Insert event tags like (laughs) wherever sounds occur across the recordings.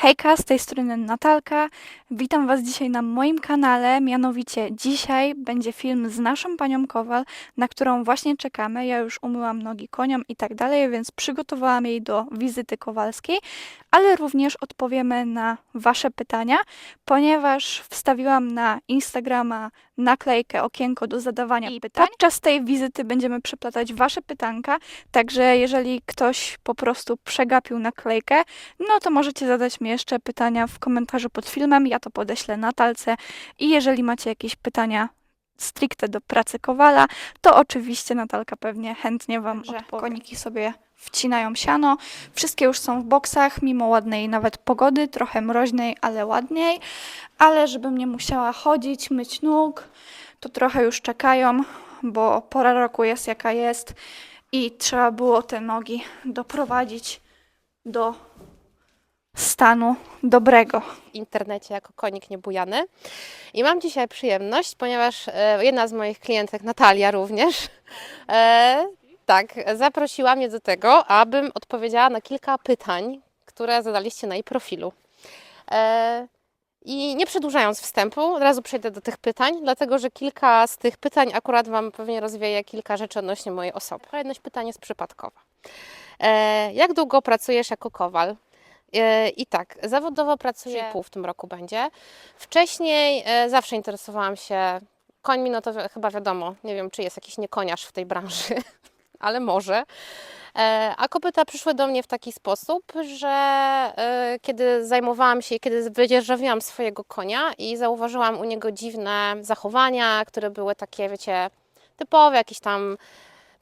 Hejka, z tej strony Natalka. Witam Was dzisiaj na moim kanale. Mianowicie dzisiaj będzie film z naszą panią Kowal, na którą właśnie czekamy. Ja już umyłam nogi koniom i tak dalej, więc przygotowałam jej do wizyty kowalskiej, ale również odpowiemy na Wasze pytania, ponieważ wstawiłam na Instagrama naklejkę, okienko do zadawania pytań. Podczas tej wizyty będziemy przeplatać Wasze pytanka, także jeżeli ktoś po prostu przegapił naklejkę, no to możecie zadać mi jeszcze pytania w komentarzu pod filmem, ja to podeślę Natalce i jeżeli macie jakieś pytania stricte do pracy Kowala, to oczywiście Natalka pewnie chętnie Wam odpowie. Koniki sobie wcinają siano, wszystkie już są w boksach, mimo ładnej nawet pogody, trochę mroźnej, ale ładniej, ale żebym nie musiała chodzić, myć nóg, to trochę już czekają, bo pora roku jest jaka jest i trzeba było te nogi doprowadzić do stanu dobrego. w internecie jako konik niebujany. I mam dzisiaj przyjemność, ponieważ e, jedna z moich klientek, Natalia również, e, tak, zaprosiła mnie do tego, abym odpowiedziała na kilka pytań, które zadaliście na jej profilu. E, I nie przedłużając wstępu, od razu przejdę do tych pytań, dlatego że kilka z tych pytań akurat Wam pewnie rozwieje kilka rzeczy odnośnie mojej osoby. Jedność pytań jest przypadkowa. E, Jak długo pracujesz jako kowal? E, I tak, zawodowo pracuję pół w tym roku będzie. Wcześniej zawsze interesowałam się końmi, no to chyba wiadomo, nie wiem czy jest jakiś niekoniarz w tej branży, (laughs) ale może. E, A kopyta przyszły do mnie w taki sposób, że e, kiedy zajmowałam się, kiedy wydzierżawiłam swojego konia i zauważyłam u niego dziwne zachowania, które były takie, wiecie, typowe, jakieś tam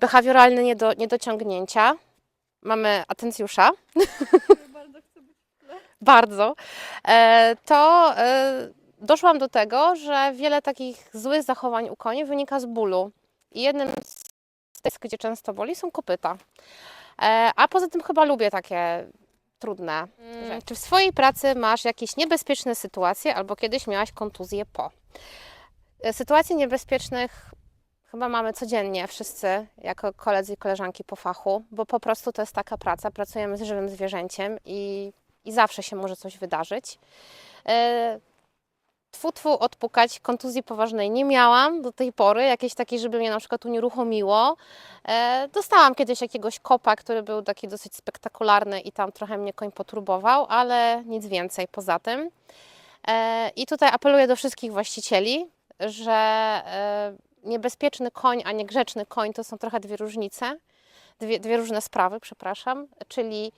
behawioralne niedo, niedociągnięcia. Mamy atencjusza. (laughs) Bardzo. E, To e, doszłam do tego, że wiele takich złych zachowań u koni wynika z bólu. I jednym z tych, gdzie często boli, są kopyta. E, A poza tym chyba lubię takie trudne rzeczy. Czy w swojej pracy masz jakieś niebezpieczne sytuacje albo kiedyś miałaś kontuzję po? E, Sytuacji niebezpiecznych chyba mamy codziennie wszyscy, jako koledzy i koleżanki po fachu, bo po prostu to jest taka praca. Pracujemy z żywym zwierzęciem i, i zawsze się może coś wydarzyć. Tfu, tfu, odpukać, kontuzji poważnej nie miałam do tej pory, jakiejś takiej, żeby mnie na przykład unieruchomiło. E, dostałam kiedyś jakiegoś kopa, który był taki dosyć spektakularny i tam trochę mnie koń poturbował, ale nic więcej poza tym. E, I tutaj apeluję do wszystkich właścicieli, że e, niebezpieczny koń, a niegrzeczny koń to są trochę dwie różnice, dwie, dwie różne sprawy, przepraszam, czyli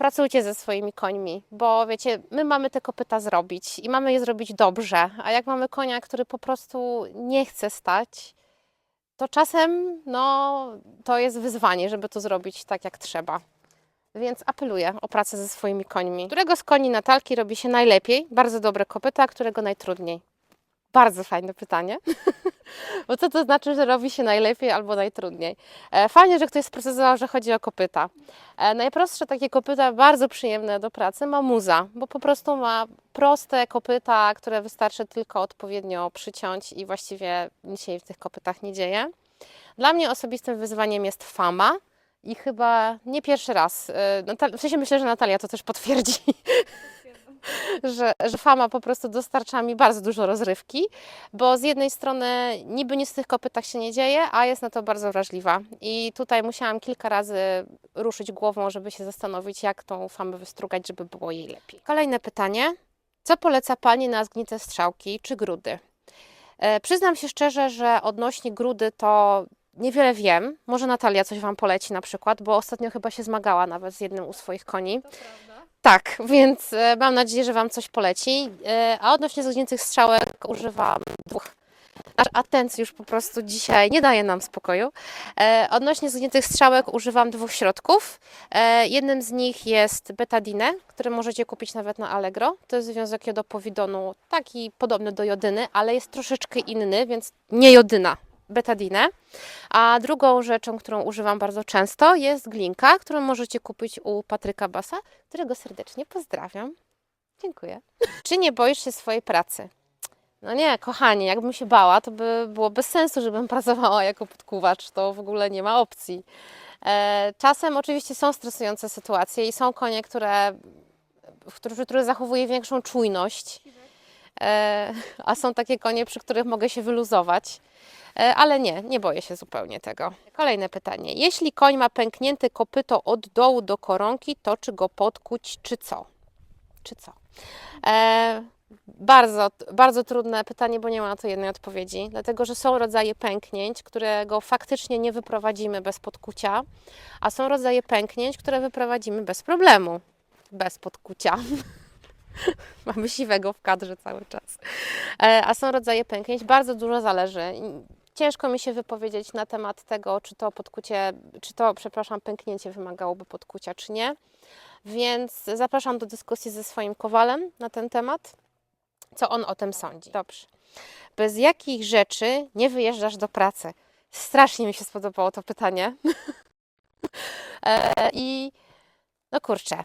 pracujcie ze swoimi końmi, bo wiecie, my mamy te kopyta zrobić i mamy je zrobić dobrze, a jak mamy konia, który po prostu nie chce stać, to czasem no, to jest wyzwanie, żeby to zrobić tak jak trzeba. Więc apeluję o pracę ze swoimi końmi. Którego z koni Natalki robi się najlepiej? Bardzo dobre kopyta, a którego najtrudniej? Bardzo fajne pytanie. (laughs) Bo co to znaczy, że robi się najlepiej albo najtrudniej? E, Fajnie, że ktoś sprecyzował, że chodzi o kopyta. E, Najprostsze takie kopyta, bardzo przyjemne do pracy, ma muza, bo po prostu ma proste kopyta, które wystarczy tylko odpowiednio przyciąć i właściwie nic się w tych kopytach nie dzieje. Dla mnie osobistym wyzwaniem jest fama i chyba nie pierwszy raz. e, W sensie myślę, że Natalia to też potwierdzi. (laughs) Że, że fama po prostu dostarcza mi bardzo dużo rozrywki, bo z jednej strony niby nic w tych kopytach się nie dzieje, a jest na to bardzo wrażliwa. I tutaj musiałam kilka razy ruszyć głową, żeby się zastanowić, jak tą famę wystrugać, żeby było jej lepiej. Kolejne pytanie. Co poleca Pani na zgnite strzałki czy grudy? E, przyznam się szczerze, że odnośnie grudy to niewiele wiem. Może Natalia coś Wam poleci na przykład, bo ostatnio chyba się zmagała nawet z jednym u swoich koni. Tak, więc e, mam nadzieję, że Wam coś poleci. E, A odnośnie zgniętych strzałek używam dwóch. Nasz atencjusz po prostu dzisiaj nie daje nam spokoju. E, Odnośnie zgniętych strzałek używam dwóch środków. Jednym z nich jest betadine, który możecie kupić nawet na Allegro. To jest związek jodopowidonu, taki podobny do jodyny, ale jest troszeczkę inny, więc nie jodyna, betadine. A drugą rzeczą, którą używam bardzo często jest glinka, którą możecie kupić u Patryka Basa, którego serdecznie pozdrawiam. Dziękuję. Czy nie boisz się swojej pracy? No nie, kochanie, jakbym się bała, to by było bez sensu, żebym pracowała jako podkuwacz. To w ogóle nie ma opcji. E, Czasem oczywiście są stresujące sytuacje i są konie, które który, który zachowuje większą czujność. E, a są takie konie, przy których mogę się wyluzować. E, ale nie, nie boję się zupełnie tego. Kolejne pytanie. Jeśli koń ma pęknięte kopyto od dołu do koronki, to czy go podkuć, czy co? Czy co? E, bardzo, bardzo trudne pytanie, bo nie ma na to jednej odpowiedzi, dlatego że są rodzaje pęknięć, którego faktycznie nie wyprowadzimy bez podkucia, a są rodzaje pęknięć, które wyprowadzimy bez problemu, bez podkucia. (laughs) Mamy siwego w kadrze cały czas. E, A są rodzaje pęknięć, bardzo dużo zależy. Ciężko mi się wypowiedzieć na temat tego, czy to podkucie, czy to, przepraszam, pęknięcie wymagałoby podkucia, czy nie. Więc zapraszam do dyskusji ze swoim kowalem na ten temat, co on o tym sądzi. Dobrze. Bez jakich rzeczy nie wyjeżdżasz do pracy? Strasznie mi się spodobało to pytanie. (laughs) E, I no kurczę,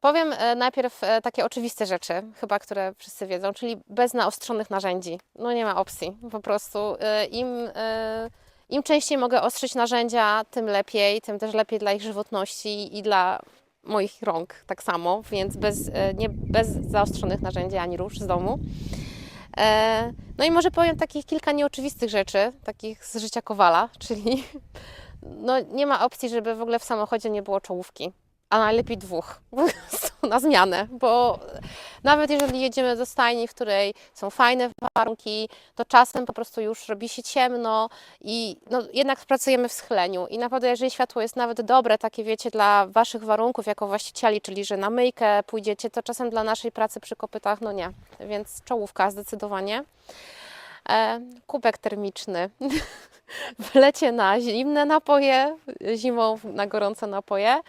Powiem e, najpierw e, takie oczywiste rzeczy, chyba które wszyscy wiedzą, czyli bez naostrzonych narzędzi. No nie ma opcji. Po prostu e, im, im częściej mogę ostrzyć narzędzia, tym lepiej, tym też lepiej dla ich żywotności i dla moich rąk tak samo, więc bez, nie, bez zaostrzonych narzędzi ani róż z domu. No i może powiem takich kilka nieoczywistych rzeczy, takich z życia kowala, (laughs) czyli no nie ma opcji, żeby w ogóle w samochodzie nie było czołówki a najlepiej dwóch (laughs) na zmianę, bo nawet jeżeli jedziemy do stajni, w której są fajne warunki, to czasem po prostu już robi się ciemno i no, jednak pracujemy w schleniu i naprawdę jeżeli światło jest nawet dobre, takie wiecie, dla Waszych warunków jako właścicieli, czyli że na myjkę pójdziecie, to czasem dla naszej pracy przy kopytach, no nie, więc czołówka zdecydowanie. E, kubek termiczny (laughs) w lecie na zimne napoje, zimą na gorące napoje.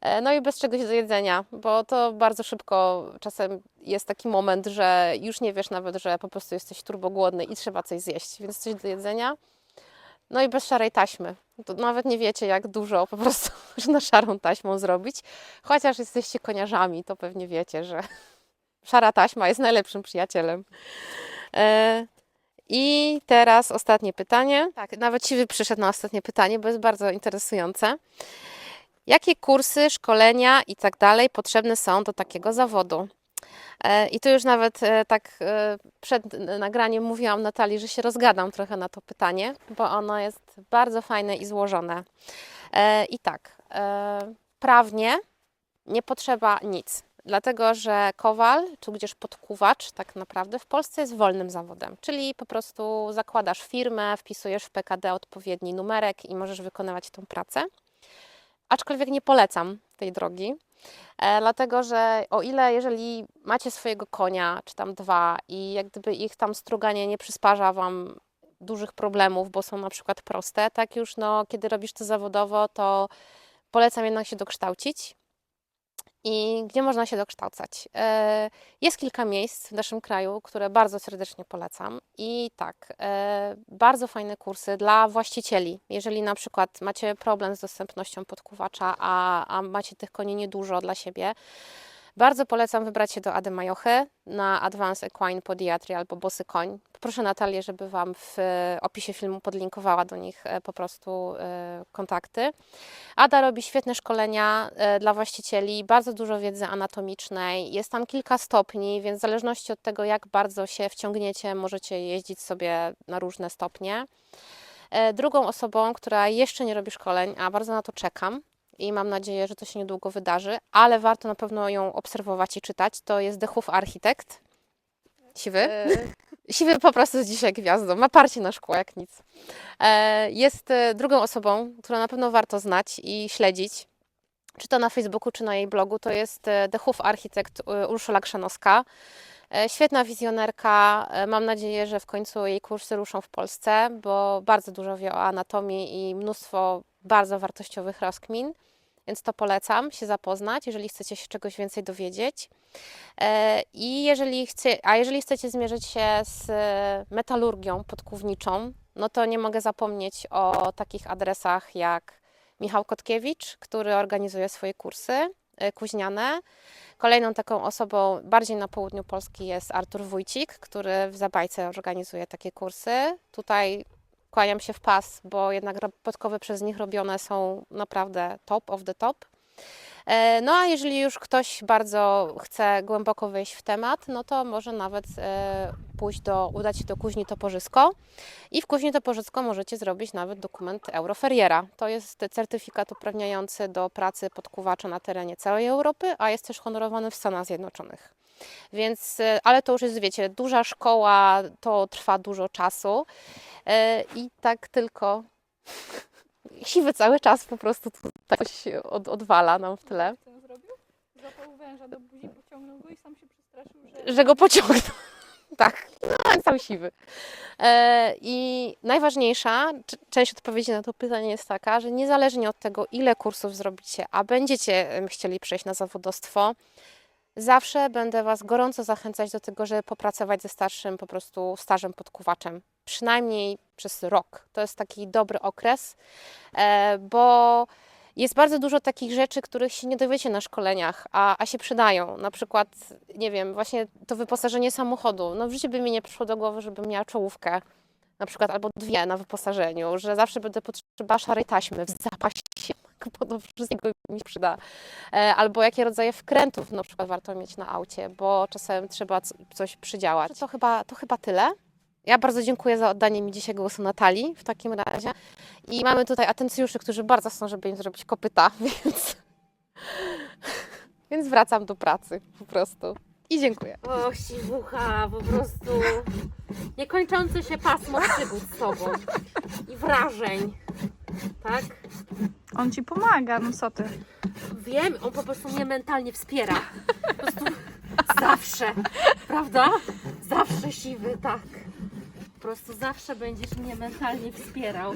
E, No i bez czegoś do jedzenia, bo to bardzo szybko czasem jest taki moment, że już nie wiesz nawet, że po prostu jesteś turbogłodny i trzeba coś zjeść, więc coś do jedzenia. No i bez szarej taśmy. To nawet nie wiecie, jak dużo po prostu (laughs) można szarą taśmą zrobić. Chociaż jesteście koniarzami, to pewnie wiecie, że (laughs) szara taśma jest najlepszym przyjacielem. E, I teraz ostatnie pytanie. Tak, nawet Siwy przyszedł na ostatnie pytanie, bo jest bardzo interesujące. Jakie kursy, szkolenia i tak dalej potrzebne są do takiego zawodu? E, I tu już nawet e, tak e, przed nagraniem mówiłam Natalii, że się rozgadam trochę na to pytanie, bo ono jest bardzo fajne i złożone. I tak, prawnie nie potrzeba nic, dlatego że kowal, tudzież podkuwacz tak naprawdę w Polsce jest wolnym zawodem, czyli po prostu zakładasz firmę, wpisujesz w PKD odpowiedni numerek i możesz wykonywać tą pracę aczkolwiek nie polecam tej drogi, e, dlatego że o ile jeżeli macie swojego konia, czy tam dwa i jak gdyby ich tam struganie nie przysparza Wam dużych problemów, bo są na przykład proste, tak już no, kiedy robisz to zawodowo, to polecam jednak się dokształcić. I gdzie można się dokształcać? E, Jest kilka miejsc w naszym kraju, które bardzo serdecznie polecam. I tak, e, bardzo fajne kursy dla właścicieli. Jeżeli na przykład macie problem z dostępnością podkuwacza, a, a macie tych koni niedużo dla siebie, bardzo polecam wybrać się do Ady Majochy na Advanced Equine Podiatry albo Bosy Koń. Proszę Natalię, żeby Wam w e, opisie filmu podlinkowała do nich e, po prostu e, kontakty. Ada robi świetne szkolenia dla właścicieli, bardzo dużo wiedzy anatomicznej. Jest tam kilka stopni, więc w zależności od tego, jak bardzo się wciągniecie, możecie jeździć sobie na różne stopnie. Drugą osobą, która jeszcze nie robi szkoleń, a bardzo na to czekam i mam nadzieję, że to się niedługo wydarzy, ale warto na pewno ją obserwować i czytać, to jest Dechów Architekt. Siwy? (laughs) Siwy po prostu jest dzisiaj gwiazdą, ma parcie na szkło jak nic. E, Jest e, drugą osobą, którą na pewno warto znać i śledzić, czy to na Facebooku, czy na jej blogu, to jest e, The Hoof Architekt e, Urszula Krzanowska. E, Świetna wizjonerka. E, Mam nadzieję, że w końcu jej kursy ruszą w Polsce, bo bardzo dużo wie o anatomii i mnóstwo bardzo wartościowych rozkmin, więc to polecam się zapoznać, jeżeli chcecie się czegoś więcej dowiedzieć. E, I jeżeli chce, a jeżeli chcecie zmierzyć się z metalurgią podkówniczą, no to nie mogę zapomnieć o takich adresach jak Michał Kotkiewicz, który organizuje swoje kursy kuźniane. Kolejną taką osobą bardziej na południu Polski jest Artur Wójcik, który w Zabajce organizuje takie kursy. Tutaj kłaniam się w pas, bo jednak podkowy przez nich robione są naprawdę top of the top. E, No a jeżeli już ktoś bardzo chce głęboko wejść w temat, no to może nawet e, pójść do, udać się do Kuźni Toporzysko i w Kuźni Toporzysko możecie zrobić nawet dokument Euroferiera. To jest certyfikat uprawniający do pracy podkuwacza na terenie całej Europy, a jest też honorowany w Stanach Zjednoczonych. Więc, e, ale to już jest, wiecie, duża szkoła, to trwa dużo czasu i tak tylko siwy cały czas po prostu tutaj coś od, odwala nam w tle. Co zrobił? Złapał węża do buzi, pociągnął go i sam się przestraszył, że... że go pociągnął. (laughs) Tak, no, cały siwy. E, I najważniejsza część odpowiedzi na to pytanie jest taka, że niezależnie od tego, ile kursów zrobicie, a będziecie chcieli przejść na zawodowstwo, zawsze będę Was gorąco zachęcać do tego, żeby popracować ze starszym po prostu stażem podkuwaczem. Przynajmniej przez rok. To jest taki dobry okres, e, bo jest bardzo dużo takich rzeczy, których się nie dowiecie na szkoleniach, a, a się przydają. Na przykład, nie wiem, właśnie to wyposażenie samochodu. No w życiu by mi nie przyszło do głowy, żebym miała czołówkę, na przykład albo dwie na wyposażeniu, że zawsze będę potrzebowała szarej taśmy w zapasie, (laughs) bo do wszystkiego mi się przyda. E, Albo jakie rodzaje wkrętów na przykład warto mieć na aucie, bo czasem trzeba coś przydziałać. To chyba, to chyba tyle. Ja bardzo dziękuję za oddanie mi dzisiaj głosu Natalii w takim razie. I mamy tutaj atencjuszy, którzy bardzo chcą, żeby im zrobić kopyta, (laughs) więc, więc wracam do pracy po prostu. I dziękuję. O, siwucha, po prostu niekończące się pasmo przygód z tobą i wrażeń. Tak? On ci pomaga, no co ty? Wiem, on po prostu mnie mentalnie wspiera. Po prostu zawsze, prawda? Zawsze siwy, tak. Po prostu zawsze będziesz mnie mentalnie wspierał.